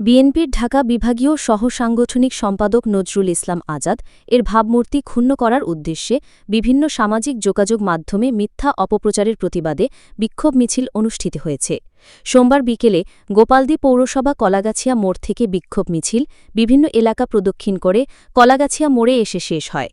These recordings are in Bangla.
বিএনপির ঢাকা বিভাগীয় সহসাংগঠনিক সম্পাদক নজরুল ইসলাম আজাদ এর ভাবমূর্তি ক্ষুণ্ণ করার উদ্দেশ্যে বিভিন্ন সামাজিক যোগাযোগ মাধ্যমে মিথ্যা অপপ্রচারের প্রতিবাদে বিক্ষোভ মিছিল অনুষ্ঠিত হয়েছে। সোমবার বিকেলে গোপালদি পৌরসভা কলাগাছিয়া মোড় থেকে বিক্ষোভ মিছিল বিভিন্ন এলাকা প্রদক্ষিণ করে কলাগাছিয়া মোড়ে এসে শেষ হয়।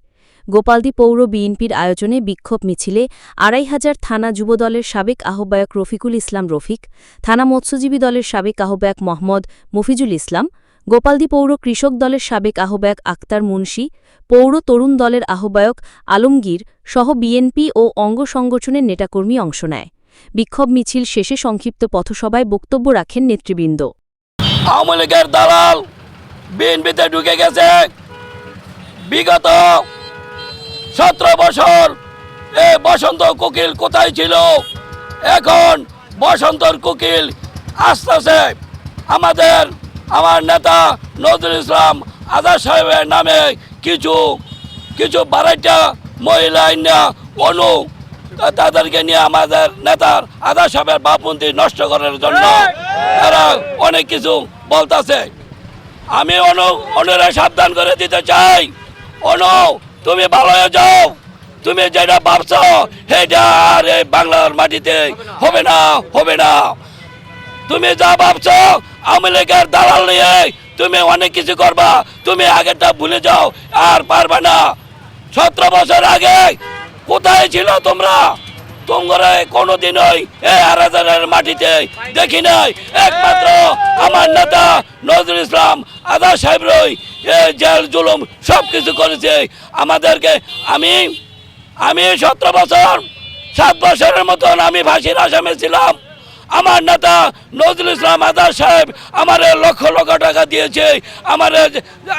গোপালদি পৌর বিএনপির আয়োজনে বিক্ষোভ মিছিলে আড়াই হাজার থানা যুবদলের সাবেক আহ্বায়ক রফিকুল ইসলাম রফিক, থানা মৎস্যজীবী দলের সাবেক আহ্বায়ক মোহাম্মদ মফিজুল ইসলাম, গোপালদি পৌর কৃষক দলের সাবেক আহ্বায়ক আক্তার মুন্সি, পৌর তরুণ দলের আহ্বায়ক আলমগীর সহ বিএনপি ও অঙ্গ সংগঠনের নেতাকর্মী অংশ নেয়। বিক্ষোভ মিছিল শেষে সংক্ষিপ্ত পথসভায় বক্তব্য রাখেন নেতৃবৃন্দ। আওয়ামী লীগের দালাল বিএনপিতে ঢুকে গেছে। বিগত সতেরো বছর। এ বসন্ত কোকিল কোথায় ছিল? এখন বসন্তর কোকিল আসতেছে আমাদের, আমার নেতা নজরুল ইসলাম আজাদ সাহেবের নামে কিছু কিছু বারাইটা মহিলা আইনা অনু, তাদেরকে নিয়ে আমাদের নেতার আদা সাহেবের বাপমন্ত্রী নষ্ট করার জন্য তারা অনেক কিছু বলতেছে। আমি অনু, অনুরে সাবধান করে দিতে চাই। অনু তুমি ভালো হয়ে যাও তুমি যেটা ভাবছ, সেটা আর এই বাংলার মাটিতে হবে না হবে না। তুমি যা ভাবছ, আওয়ামী লীগের দালাল নিয়ে তুমি অনেক কিছু করবা, তুমি আগেরটা ভুলে যাও, আর পারবে না। সতেরো বছর আগে কোথায় ছিল তোমরা? তোমরা কোনোদিনই এই আরাধানের মাটিতে দেখি নাই। একমাত্র আমার নেতা নজরুল ইসলাম, আদা সাহেবরই এই জেল, জুলুম সব কিছু করেছে। আমাদেরকে আমি আমি সতেরো বছর, সাত বছরের মতন আমি ফাঁসির আসামে ছিলাম। আমার নেতা নজরুল ইসলাম আদার সাহেব আমার লক্ষ লক্ষ টাকা দিয়েছে। আমার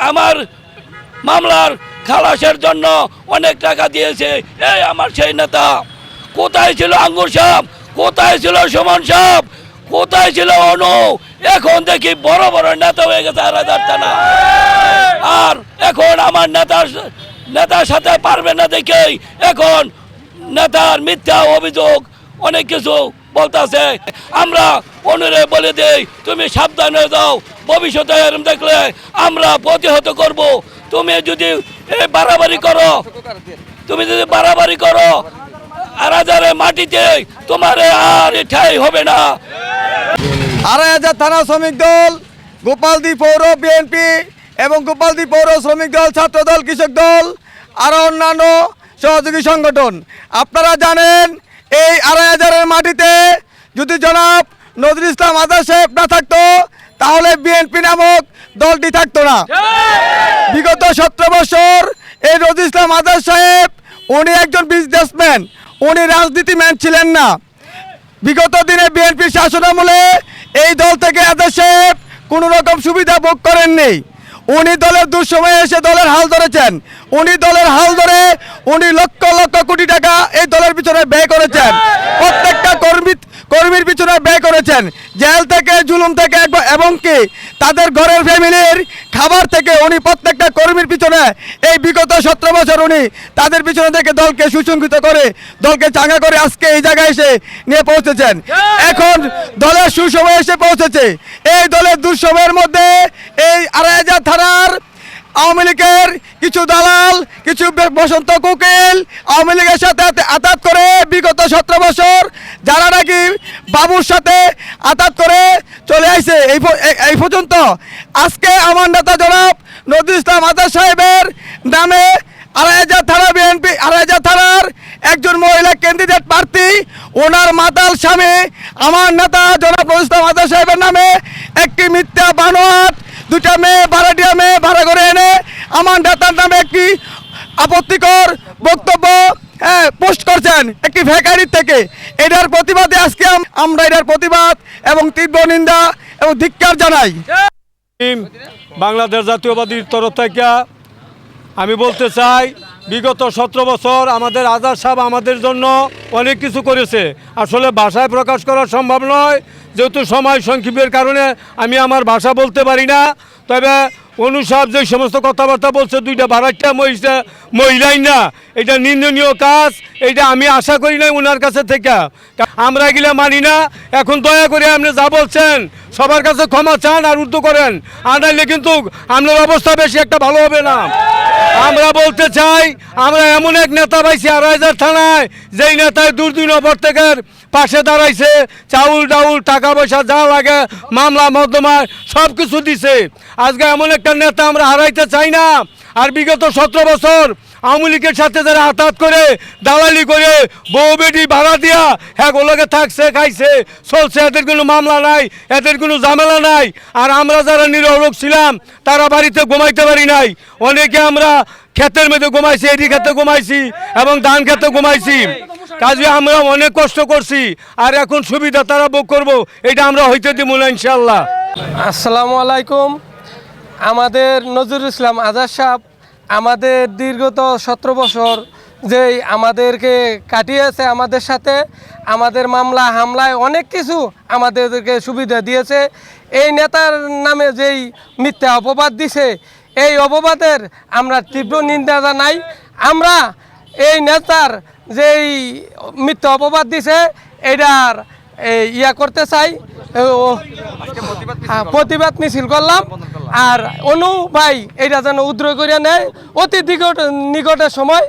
আমার মামলার খালাসের জন্য অনেক টাকা দিয়েছে। এই আমার সেই নেতা। কোথায় ছিল আঙ্গুর সাপ? কোথায় ছিল সুমন সাপ? কোথায় ছিল অনু? এখন দেখি বড় বড় নেতা হয়ে গেছে আরাধার থানা। আর এখন আমার নেতার নেতার সাথে পারবে না দেখেই এখন নেতার মিথ্যা অভিযোগ অনেক কিছু বলতেছে। আমরা অনুরে বলে দেই, তুমি সাবধান হয়ে যাও। ভবিষ্যতে এরম দেখলে আমরা প্রতিহত করব। তুমি যদি বাড়াবাড়ি করো, তুমি যদি বাড়াবাড়ি করো আরাজারে মাটিতে তোমার আর ঠাই হবে না। আড়াই হাজার থানা শ্রমিক দল, গোপালদি পৌর বিএনপি এবং গোপালদি পৌর শ্রমিক দল, ছাত্র দল, কৃষক দল আরও অন্যান্য সহযোগী সংগঠন। আপনারা জানেন, এই আড়াই হাজারের মাটিতে যদি জনাব নজরুল ইসলাম আজাদ সাহেব না থাকতো, তাহলে বিএনপি নামক দলটি থাকতো না। বিগত সতেরো বছর এই নজরুল ইসলাম আজাদ সাহেব, উনি একজন বিজনেসম্যান উনি রাজনীতি রাজনীতিম্যান ছিলেন না। বিগত দিনে বিএনপির শাসনামলে এই দল থেকে সাহেব কোনো রকম সুবিধা ভোগ করেননি। উনি দলের দুঃসময়ে এসে দলের হাল ধরেছেন। উনি দলের হাল ধরে উনি লক্ষ লক্ষ কোটি টাকা এই দলের পিছনে ব্যয় করেছেন। প্রত্যেকটা কর্মী কর্মীর পিছনে ব্যয় করেছেন। জেল থেকে, জুলুম থেকে, এবং কি তাদের ঘরের ফ্যামিলির খাবার থেকে উনি প্রত্যেকটা কর্মীর পিছনে এই বিগত সতেরো বছর উনি তাদের পিছনে থেকে দলকে সুসংগঠিত করে দলকে চাঙ্গা করে আজকে এই জায়গায় এসে নিয়ে পৌঁছেছেন। এখন দলের সুসময় এসে পৌঁছেছে। এই দলের দুঃসময়ের মধ্যে এই আড়াই হাজার থানার আওয়ামী লীগের কিছু দালাল কিছু বসন্ত কোকিল আওয়ামী লীগের সাথে আত- আতাত করে বিগত সতেরো বছর যারা নাকি বাবুর সাথে আতাত করে চলে আসছে এই এই- পর্যন্ত। আজকে আমার নেতা জনাব নজরুল ইসলাম আজাদ সাহেবের নামে আড়াই হাজার থানা বিএনপি আড়াই হাজার থানার একজন মহিলা ক্যান্ডিডেট প্রার্থী, ওনার মাতাল স্বামী আমার নেতা জনাব নজরুল ইসলাম আজাদ সাহেবের নামে একটি মিথ্যা বানোয়াট দুটা মেয়ে ভাড়াটিয়া মেয়ে ভাড়া করে এনে আমার নেতার নামে একটি আপত্তিকর বক্তব্য পোস্ট করছেন একটি ভ্যাকারির থেকে। এটার প্রতিবাদে আজকে আমরা এটার প্রতিবাদ এবং তীব্র নিন্দা এবং ধিক্কার জানাই। বাংলাদেশ জাতীয়বাদীর তরফ থেকে আমি বলতে চাই, বিগত সতেরো বছর আমাদের আজাদ সাহেব আমাদের জন্য অনেক কিছু করেছে। আসলে ভাষায় প্রকাশ করা সম্ভব নয়, যেহেতু সময় সংক্ষিপের কারণে আমি আমার ভাষা বলতে পারি না। তবে অনুসাব যে সমস্ত কথাবার্তা বলছে, দুইটা মহিলা মহিলাই না, এটা নিন্দনীয় কাজ, এটা আমি আশা করি না ওনার কাছে থেকে। আমরা এগুলা মানি না, এখন দয়া করে আপনি যা বলছেন, সবার কাছে ক্ষমা চান আর উদ্যোগ করেন। আর কিন্তু আপনার অবস্থা বেশি একটা ভালো হবে না। আমরা বলতে চাই, আমরা এমন এক নেতা পাইছি আড়াইজার থানায়, যেই নেতায় দুর্দিন অবর্তকের পাশে দাঁড়াইছে, চাউল ডাউল টাকা পয়সা যা লাগে, মামলা মর্দমা সব কিছু দিছে। আজকে এমন একটা নেতা আমরা হারাইতে চাই না। আর বিগত সতেরো বছর আওয়ামী লীগের সাথে যারা আতাত করে, দালালি করে, বউ বেটি ভাড়া দিয়া হ্যাঁ ওগুলোকে থাকছে, খাইছে, চলছে, এদের কোনো মামলা নাই, এদের কোনো ঝামেলা নাই। আর আমরা যারা নিরলোক ছিলাম, তারা বাড়িতে ঘুমাইতে পারি নাই। অনেকে আমরা ক্ষেতের মধ্যে ঘুমাইছি, এটি ক্ষেতে ঘুমাইছি এবং ধান ক্ষেতে ঘুমাইছি। কাজে আমরা অনেক কষ্ট করছি, আর এখন সুবিধা তারা ভোগ করব, এটা আমরা হইতে দিব না ইনশাল্লাহ আসসালামু আলাইকুম। আমাদের নজরুল ইসলাম আজাদ সাহেব আমাদের দীর্ঘত সতেরো বছর যেই আমাদেরকে কাটিয়েছে আমাদের সাথে, আমাদের মামলা, হামলায় অনেক কিছু আমাদেরকে সুবিধা দিয়েছে। এই নেতার নামে যেই মিথ্যা অপবাদ দিছে, এই অপবাদের আমরা তীব্র নিন্দা জানাই। আমরা এই নেতার যেই মিথ্যা অপবাদ দিছে এটার ইয়া করতে চাই হ্যাঁ, প্রতিবাদ মিছিল করলাম। আর অনু ভাই এটা যেন উদ্রয় করিয়া নেয়। অতি নিকট নিকটের সময়